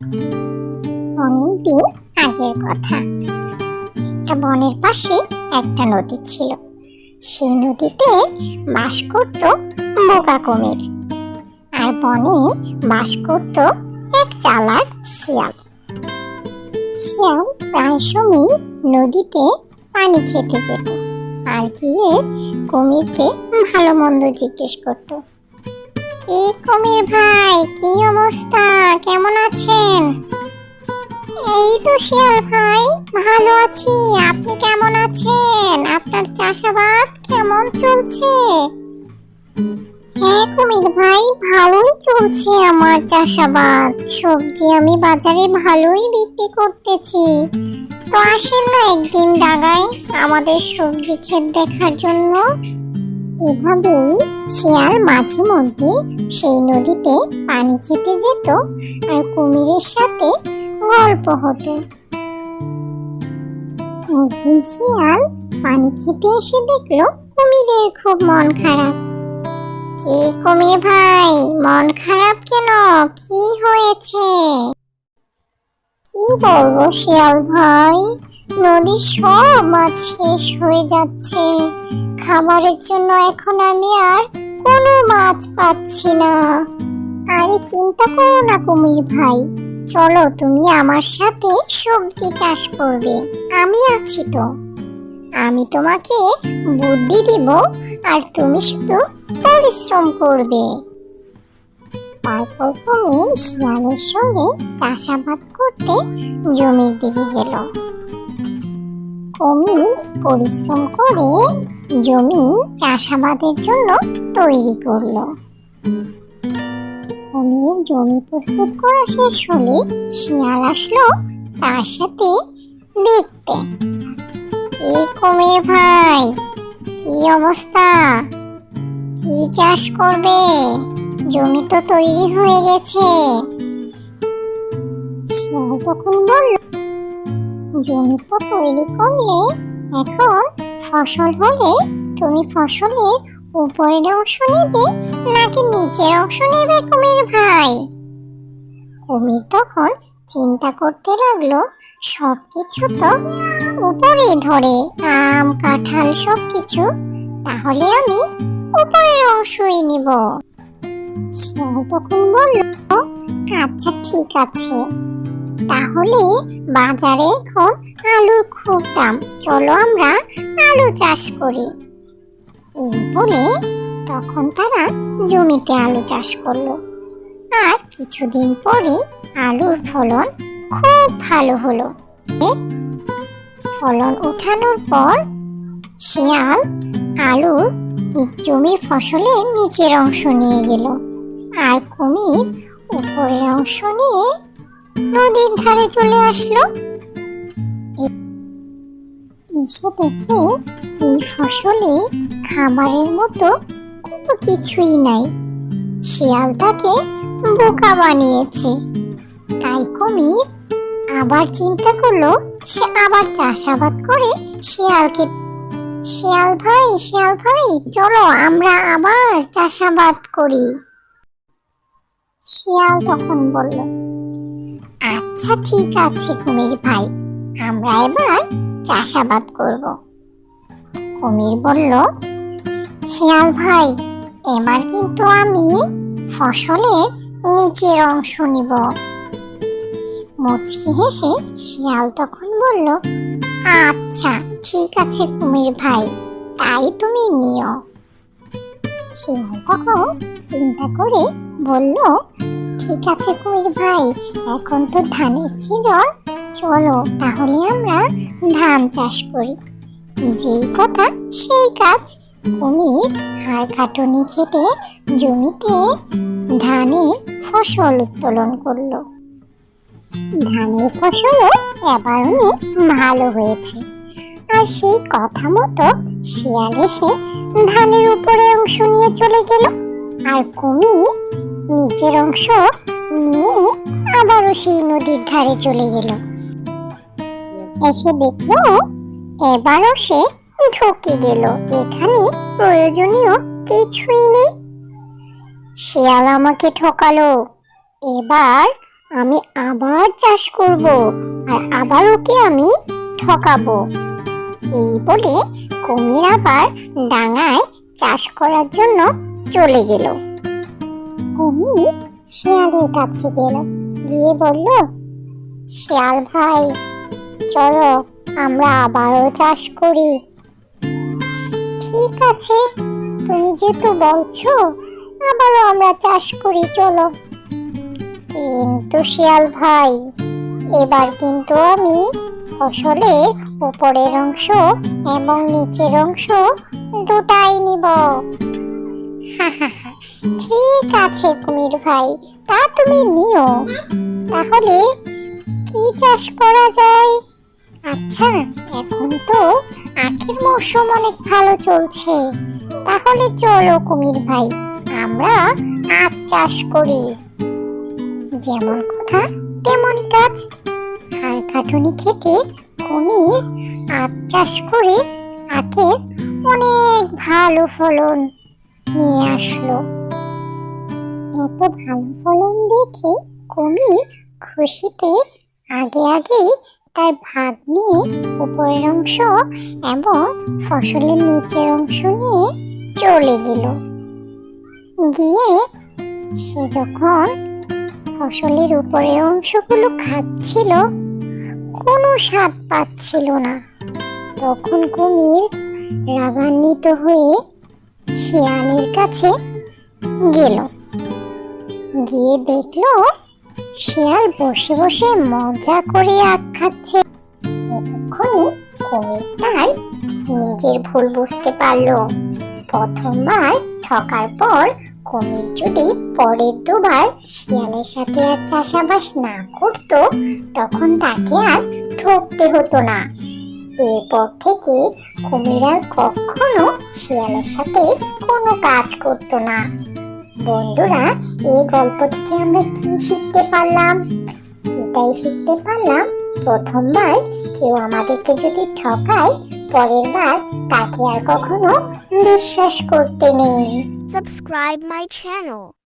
অনেকদিন আগের কথা। একটা বনের পাশে একটা নদী ছিল। সেই নদীতে বাস করত বোকা কুমির। আর বনে বাস করত এক শিয়াল। শিয়াল প্রায় সময় নদীতে পানি খেতে যেত আর গিয়ে কুমিরকে ভালো মন্দ জিজ্ঞেস করত, কি কুমির ভাই? কি এই শিয়াল ভাই। ভালো আছি, আপনি কেমন আছেন? আপনার চাষাবাদ কেমন চলছে? হ্যাঁ কুমির ভাই, ভালোই চলছে আমার চাষাবাদ। সবজি আমি বাজারে ভালোই বিক্রি করতেছি। তো আসেন না একদিন ডাগায় আমাদের সবজি ক্ষেত দেখার জন্য। এভাবেই শিয়াল মাঝে মধ্যে সেই নদীতে পানি খেতে যেত আর কুমিরের সাথে গল্প হতো। একদিন শিয়াল পানি খেতে এসে দেখল কুমিরের খুব মন খারাপ। কি কুমির ভাই, মন খারাপ কেন? কি হয়েছে? কি বলব শিয়াল ভাই নদীর সব মাছ শেষ হয়ে যাচ্ছে। খাবারের জন্য এখন আমি আর কোনো মাছ পাচ্ছি না। আরে চিন্তা করো না কুমির ভাই চলো তুমি আমার সাথে সবজি চাষ করবে। আমি আছি তো। আমি তোমাকে বুদ্ধি দিব আর তুমি শুধু পরিশ্রম করবে। তারপর কুমির শিয়ালের সঙ্গে চাষাবাদ করতে জমির দিকে গেল। কুমির পরিশ্রম করে জমি চাষাবাদের জন্য তৈরি করল। কুমির জমি প্রস্তুত করা শেষ হলে শিয়াল আসলো তার সাথে দেখতে। কি কুমির ভাই, কি অবস্থা? কি চাষ করবে? জমি তো তৈরি হয়ে গেছে। শিয়াল তখন বলল, জমি তো তৈরি করলে এখন ফসল হলে তুমি ফসলের উপরের অংশ নেবে নাকি নিচের অংশ নেবে কুমির ভাই? কুমির তখন চিন্তা করতে লাগল, সবকিছু তো উপরে ধরে, আম, কাঁঠাল সবকিছু, তাহলে আমি উপরের অংশই নিব। তখন বলল আচ্ছা ঠিক আছে। তাহলে বাজারে এখন আলুর খুব দাম, চলো আমরা আলু চাষ করি। এই বলে তখন তারা জমিতে আলু চাষ করল। আর কিছুদিন পরে আলুর ফলন খুব ভালো হলো। ফলন উঠানোর পর শিয়াল আলুর জমির ফসলের নিচের অংশ নিয়ে গেল। আর কুমির উপরের অংশ নিয়ে নদীর ধারে চলে আসলো। এসে দেখে এই ফসলে খাবারের মতো কোনো কিছুই নাই। শিয়াল তাকে বোকা বানিয়েছে। তাই কুমির আবার চিন্তা করল সে আবার চাষাবাদ করে শিয়ালকে শিয়াল ভাই শিয়াল ভাই, চলো আমরা আবার চাষাবাদ করি। শিয়াল তখন বলল আচ্ছা ঠিক আছে কুমির ভাই, আমরা এবার চাষাবাদ করব। কুমির বলল, শিয়াল ভাই, এবার কিন্তু আমি ফসলের নিচের অংশ নিব। মুচকি হেসে শিয়াল তখন বলল আচ্ছা ঠিক আছে কুমির ভাই, তাই তুমি নিও। শিয়াল তখন চিন্তা করে বলল, ঠিক আছে কুমির ভাই, এখন তো ধানের সিজন চলো তাহলে আমরা ধান চাষ করি। যেই কথা সেই কাজ। কুমির হাড় কাটুনি খেটে জমিতে ধানের ফসল উত্তোলন করল। ধানের ফসলও এবার অনেক ভালো হয়েছে। আর সেই কথা মতো শিয়াল এসে ধানের উপরে অংশ নিয়ে চলে গেল। আর কুমির নিচের অংশ নিয়ে আবারও সেই নদীর ধারে চলে গেল। এসে দেখল এবারও সে ঢুকে গেল। এখানে প্রয়োজনীয় কিছুই নেই। শিয়াল আমাকে ঠকালো। এবার আমি আবার চাষ করব আর আবার ওকে আমি ঠকাবো। এই বলে কুমির আবার ডাঙায় চাষ করার জন্য চলে গেল। কুমির শিয়ালের কাছে গেল। গিয়ে বলল, শিয়াল ভাই চলো, আমরা আবারও চাষ করি। ঠিক আছে, তুমি যেহেতু বলছো, আবারও আমরা চাষ করি, চলো। কিন্তু শিয়াল ভাই, এবার কিন্তু আমি ফসলের উপরের অংশ এবং নিচের অংশ দুটাই নিব। ঠিক আছে, কুমির ভাই, তা তুমি নিও। তাহলে কি চাষ করা যায়? আচ্ছা এখন তো আখের মৌসুম অনেক ভালো চলছে। তাহলে চলো কুমির ভাই, আমরা আখ চাষ করি। যেমন কথা, তেমন কাজ। আর খাটুনি খেতে কুমির আখ চাষ করে আখের অনেক ভালো ফলন নিয়ে আসলো। এত ভালো ফলন দেখে কুমির খুশিতে আগে আগে তার ভাগ নিয়ে উপরের অংশ এবং ফসলের নিচের অংশ নিয়ে চলে গেল। গিয়ে সে যখন ফসলের উপরের অংশগুলো খাচ্ছিল, কোনো স্বাদ পাচ্ছিল না। তখন কুমির রাগান্বিত হয়ে শিয়ালের কাছে গেল। গিয়ে দেখল শিয়াল বসে বসে মজা করে আখ খাচ্ছে। কুমির নিজের ভুল বুঝতে পারল। প্রথমবার ঠকার পর কুমির যদি পরের দুবার শিয়ালের সাথে আর চাষাবাস না করতো, তখন তাকে আর ঠকতে হতো না। এরপর থেকে কুমির আর কখনো শিয়ালের সাথে কোনো কাজ করতো না। বন্ধুরা, এই গল্প থেকে আমরা কি শিখতে পারলাম এটাই শিখতে পারলাম, প্রথমবার কেউ আমাদেরকে যদি ঠকায়, পরের বার তাকে আর কখনো বিশ্বাস করতে নেই সাবস্ক্রাইব মাই channel.